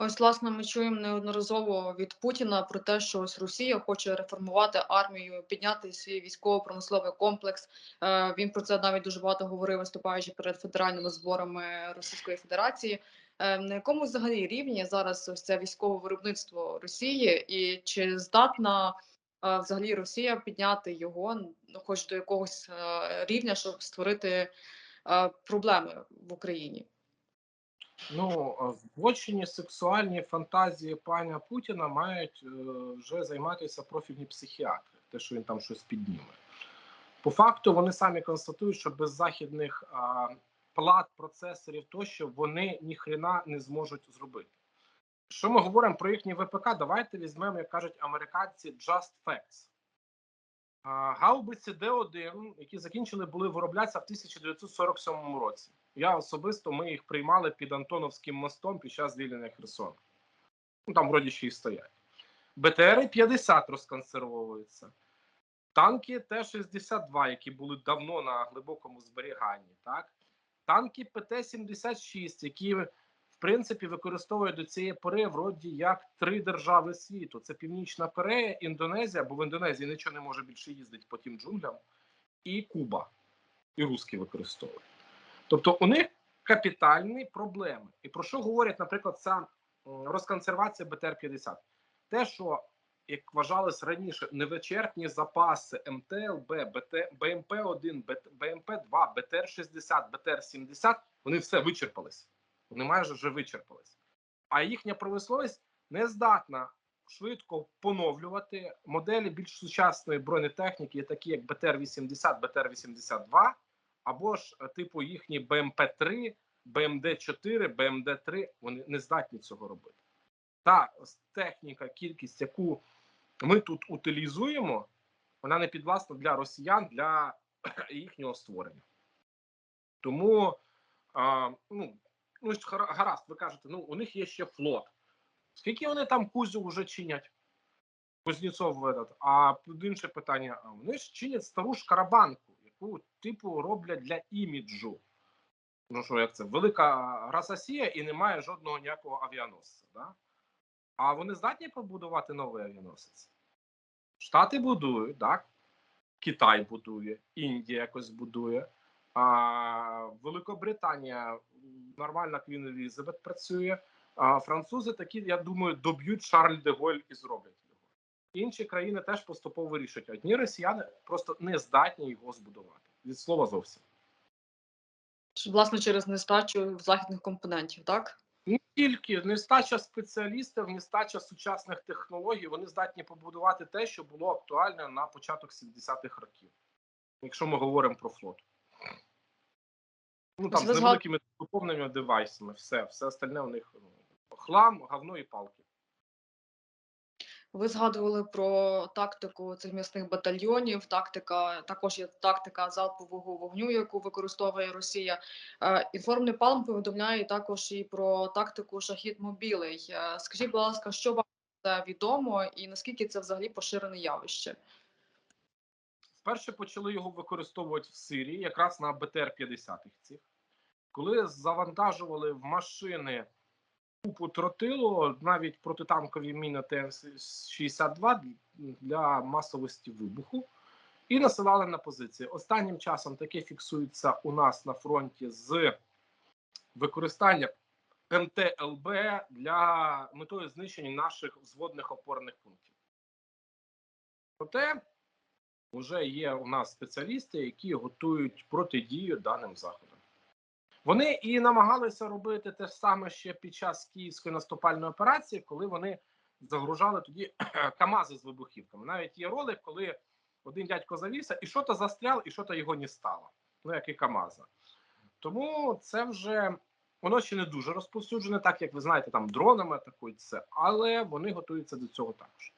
Ось, власне, ми чуємо неодноразово від Путіна про те, що ось Росія хоче реформувати армію, підняти свій військово-промисловий комплекс. Е, він про це навіть дуже багато говорив, виступаючи перед федеральними зборами Російської Федерації. Е, на якому взагалі рівні зараз ось це військове виробництво Росії, і чи здатна е, взагалі Росія підняти його, ну, хоч до якогось рівня, щоб створити проблеми в Україні? Ну, а збочені сексуальні фантазії паня Путіна мають е, вже займатися профільні психіатри, те, що він там щось підніме. По факту, вони самі констатують, що без західних а, плат, процесорів тощо вони ніхрена не зможуть зробити. Що ми говоримо про їхній ВПК? Давайте візьмемо, як кажуть американці, just facts. Гаубиці Д1, які закінчили, були вироблятися в 1947 році. Я особисто ми їх приймали під Антоновським мостом під час звільнення Херсона. Ну там вроді ще й стоять. БТРи 50 розконсервовуються. Танки Т-62, які були давно на глибокому зберіганні. Так? Танки ПТ-76, які в принципі використовують до цієї пори вроді як три держави світу: це Північна Корея, Індонезія, бо в Індонезії нічого не може більше їздити по тим джунглям, і Куба. І русські використовують. Тобто у них капітальні проблеми. І про що говорять, наприклад, ця розконсервація БТР-50? Те, що як вважалось раніше, невичерпні запаси МТЛБ, БТ, БМП-1, БМП-2, БТР-60, БТР-70, вони все вичерпались. Вони майже вже вичерпались. А їхня промисловість не здатна швидко поновлювати моделі більш сучасної бронетехніки, такі як БТР-80, БТР-82, або ж типу їхні БМП-3, БМД-4, БМД-3, вони не здатні цього робити. Та техніка, кількість, яку ми тут утилізуємо, вона не підвласна для росіян для їхнього створення. Тому а, ну, ну гаразд, ви кажете, ну у них є ще флот. Скільки вони там кузю вже чинять? Кузнєцов этот. А інше питання: вони ж чинять стару шкарабанку, яку типу роблять для іміджу. Ну що, як це? Велика Рососія і немає жодного ніякого авіаносця. Да? А вони здатні побудувати новий авіаносець? Штати будують, так? Китай будує, Індія якось будує, а Великобританія нормально Квін Елізабет працює. А французи такі, я думаю, доб'ють Шарль де Голь і зроблять. Інші країни теж поступово вирішать. Одні росіяни просто не здатні його збудувати. Від слова зовсім. Власне, через нестачу західних компонентів, так? Не тільки нестача спеціалістів, нестача сучасних технологій, вони здатні побудувати те, що було актуально на початок 70-х років, якщо ми говоримо про флот. Ну там з невеликими доповненими девайсами, все, все остальне у них ну, хлам, говно і палки. Ви згадували про тактику цих м'ясних батальйонів. Тактика також є тактика залпового вогню, яку використовує Росія. Е, Інформний палм повідомляє також і про тактику шахід мобілей. Е, скажіть, будь ласка, що вам це відомо, і наскільки це взагалі поширене явище? Вперше почали його використовувати в Сирії, якраз на БТР-50 цих, коли завантажували в машини купу тротилу, навіть протитанкові міни ТМ-62 для масовості вибуху, і насилали на позиції. Останнім часом таке фіксується у нас на фронті з використанням МТЛБ для метою знищення наших взводних опорних пунктів. Проте вже є у нас спеціалісти, які готують протидію даним заходам. Вони і намагалися робити те ж саме ще під час київської наступальної операції, коли вони загружали тоді Камази з вибухівками. Навіть є ролик, коли один дядько завівся і що то застрял, і що то його не стало. Ну як і Камаза. Тому це вже воно ще не дуже розповсюджене, так як ви знаєте, там дронами атакують це, але вони готуються до цього також.